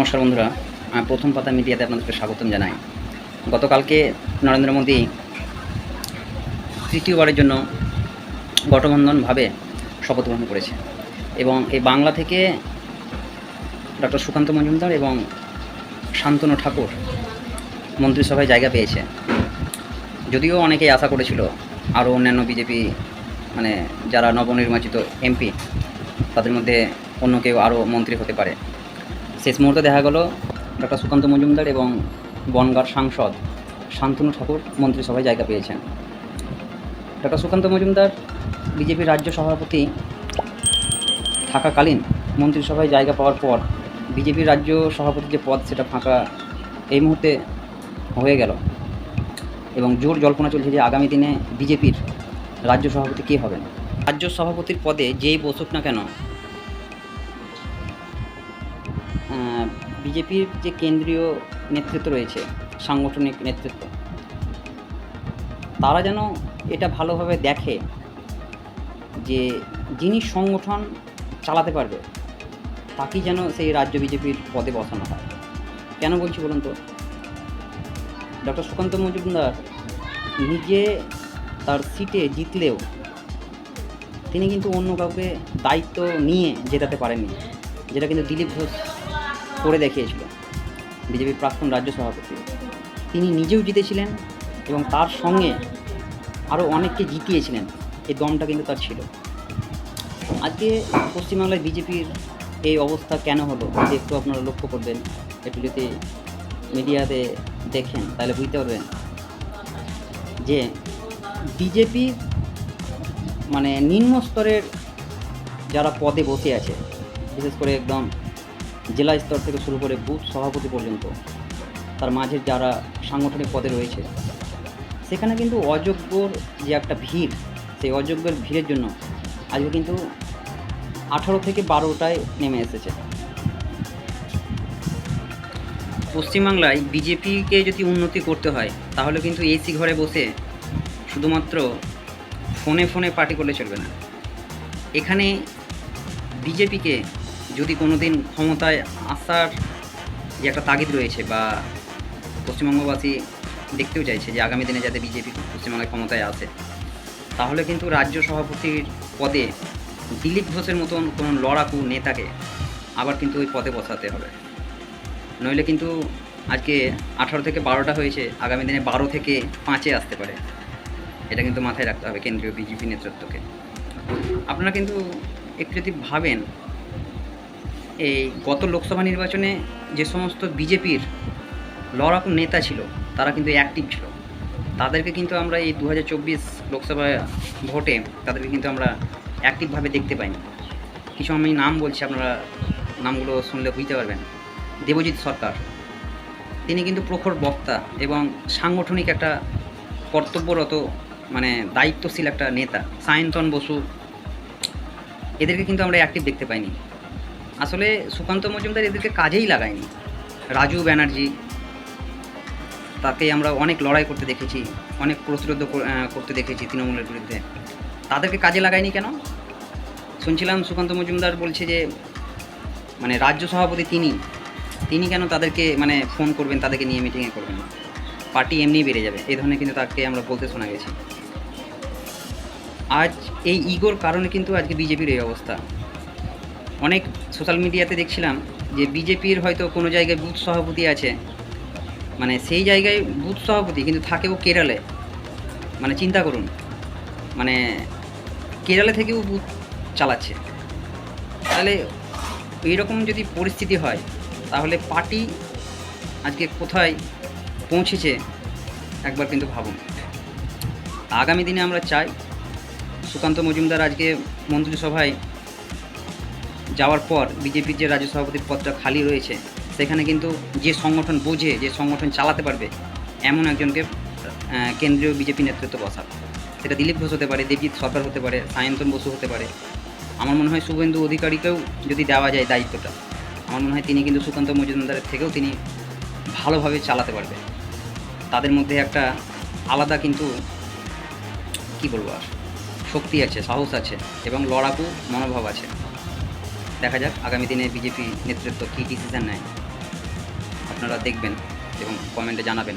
নমস্কার বন্ধুরা। আমি প্রথম পাতা মিডিয়াতে আপনাদেরকে স্বাগতম জানাই। গতকালকে নরেন্দ্র মোদী তৃতীয়বারের জন্য গঠবন্ধনভাবে শপথ গ্রহণ করেছে এবং এই বাংলা থেকে ডক্টর সুকান্ত মজুমদার এবং শান্তনু ঠাকুর মন্ত্রিসভায় জায়গা পেয়েছে। যদিও অনেকেই আশা করেছিল, আরও অন্যান্য বিজেপি মানে যারা নবনির্বাচিত এমপি, তাদের মধ্যে অন্য কেউ আরও মন্ত্রী হতে পারে। শেষ মুহূর্তে দেখা গেল ডক্টর সুকান্ত মজুমদার এবং বনগাঁর সাংসদ শান্তনু ঠাকুর মন্ত্রিসভায় জায়গা পেয়েছেন। ডক্টর সুকান্ত মজুমদার বিজেপির রাজ্য সভাপতি থাকাকালীন মন্ত্রিসভায় জায়গা পাওয়ার পর বিজেপির রাজ্য সভাপতির যে পদ সেটা ফাঁকা এই মুহূর্তে হয়ে গেল এবং জোর জল্পনা চলছে যে আগামী দিনে বিজেপির রাজ্য সভাপতি কে হবেন। রাজ্য সভাপতির পদে যেই বসুক না কেন বিজেপির যে কেন্দ্রীয় নেতৃত্ব রয়েছে, সাংগঠনিক নেতৃত্ব, তারা যেন এটা ভালোভাবে দেখে যে যিনি সংগঠন চালাতে পারবে, তাকেই যেন সেই রাজ্য বিজেপির পদে বসানো হয়। কেন বলছি বলুন তো? ডক্টর সুকান্ত মজুমদার নিজে তার সিটে জিতলেও তিনি কিন্তু অন্য কাউকে দায়িত্ব নিয়ে জেতাতে পারেননি, যেটা কিন্তু দিলীপ ঘোষ করে দেখিয়েছিল। বিজেপির প্রাক্তন রাজ্য সভাপতি। তিনি নিজেও জিতেছিলেন এবং তার সঙ্গে আরও অনেককে জিতিয়েছিলেন। এই দমটা কিন্তু তার ছিল। আজকে পশ্চিমবাংলায় বিজেপির এই অবস্থা কেন হলো? যদি একটু আপনারা লক্ষ্য করবেন, একটু যদি মিডিয়াতে দেখেন, তাহলে বুঝতে পারবেন যে বিজেপি মানে নিম্ন স্তরের যারা পদে বসে আছে, বিশেষ করে একদম জেলা স্তর থেকে শুরু করে বুথ সভাপতি পর্যন্ত, তার মাঝে যারা সাংগঠনিক পদে রয়েছে। সেখানে কিন্তু অযোগ্যর যে একটা ভিড়, সেই অযোগ্যের ভিড়ের জন্য আজকে কিন্তু আঠারো থেকে বারোটায় নেমে এসেছে। পশ্চিমবাংলায় বিজেপিকে যদি উন্নতি করতে হয়, তাহলে কিন্তু এসি ঘরে বসে শুধুমাত্র ফোনে ফোনে পার্টি করলে চলবে না। এখানে বিজেপিকে যদি কোনো দিন ক্ষমতায় আসার যে একটা তাগিদ রয়েছে বা পশ্চিমবঙ্গবাসী দেখতেও চাইছে যে আগামী দিনে যাতে বিজেপি পশ্চিমবাংলায় ক্ষমতায় আসে, তাহলে কিন্তু রাজ্য সভাপতির পদে দিলীপ ঘোষের মতন কোনো লড়াকু নেতাকে আবার কিন্তু ওই পদে বসাতে হবে। নইলে কিন্তু আজকে আঠারো থেকে বারোটা হয়েছে, আগামী দিনে বারো থেকে পাঁচে আসতে পারে। এটা কিন্তু মাথায় রাখতে হবে কেন্দ্রীয় বিজেপি নেতৃত্বকে। আপনারা কিন্তু একটু যদি ভাবেন এই গত লোকসভা নির্বাচনে যে সমস্ত বিজেপির লড়াকু নেতা ছিল, তারা কিন্তু অ্যাক্টিভ ছিল। তাদেরকে কিন্তু আমরা এই দু হাজার চব্বিশ লোকসভা ভোটে তাদেরকে কিন্তু আমরা অ্যাক্টিভভাবে দেখতে পাইনি। কিছু আমি নাম বলছি, আপনারা নামগুলো শুনলে বুঝতে পারবেন। দেবজিৎ সরকার, তিনি কিন্তু প্রখর বক্তা এবং সাংগঠনিক একটা কর্তব্যরত মানে দায়িত্বশীল একটা নেতা, সায়ন্তন বসু। এদেরকে কিন্তু আমরা অ্যাক্টিভ দেখতে পাইনি। আসলে সুকান্ত মজুমদার এদেরকে কাজেই লাগায়নি। রাজু ব্যানার্জি, তাকে আমরা অনেক লড়াই করতে দেখেছি, অনেক প্রতিরোধ করতে দেখেছি তৃণমূলের বিরুদ্ধে। তাদেরকে কাজে লাগায়নি কেন? শুনছিলাম সুকান্ত মজুমদার বলছে যে মানে রাজ্য সভাপতি তিনি তিনি কেন তাদেরকে মানে ফোন করবেন, তাদেরকে নিয়ে মিটিংয়ে করবেন পার্টি এমনিই বেড়ে যাবে, এই ধরনের কিন্তু তাকে আমরা বলতে শোনা গেছি। আজ এই ইগোর কারণে কিন্তু আজকে বিজেপির এই অবস্থা। অনেক সোশ্যাল মিডিয়াতে দেখছিলাম যে বিজেপির হয়তো কোনো জায়গায় বুথ সভাপতি আছে। মানে সেই জায়গায় বুথ সভাপতি, কিন্তু থাকেও কেরালে। মানে চিন্তা করুন। মানে কেরালে থেকেও বুথ চালাচ্ছে। তাহলে এইরকম যদি পরিস্থিতি হয়, তাহলে পার্টি আজকে কোথায় পৌঁছেছে একবার কিন্তু ভাবুন। আগামী দিনে আমরা চাই সুকান্ত মজুমদার আজকে মন্ত্রিসভায় যাওয়ার পর বিজেপির যে রাজ্য সভাপতির পদটা খালি রয়েছে, সেখানে কিন্তু যে সংগঠন বোঝে, যে সংগঠন চালাতে পারবে, এমন একজনকে কেন্দ্রীয় বিজেপি নেতৃত্ব বসাক সেটা দিলীপ ঘোষ হতে পারে, দেবজিৎ সরকার হতে পারে, সায়ন্তন বসু হতে পারে। আমার মনে হয় শুভেন্দু অধিকারীকেও যদি দেওয়া যায় দায়িত্বটা, আমার মনে হয় তিনি কিন্তু সুকান্ত মজুমদারের থেকেও তিনি ভালোভাবে চালাতে পারবে। তাদের মধ্যে একটা আলাদা কিন্তু, কি বলব আর, শক্তি আছে, সাহস আছে এবং লড়াকু মনোভাব আছে। দেখা যাক আগামী দিনে বিজেপি নেতৃত্ব কী ডিসিশান নেয়। আপনারা দেখবেন এবং কমেন্টে জানাবেন।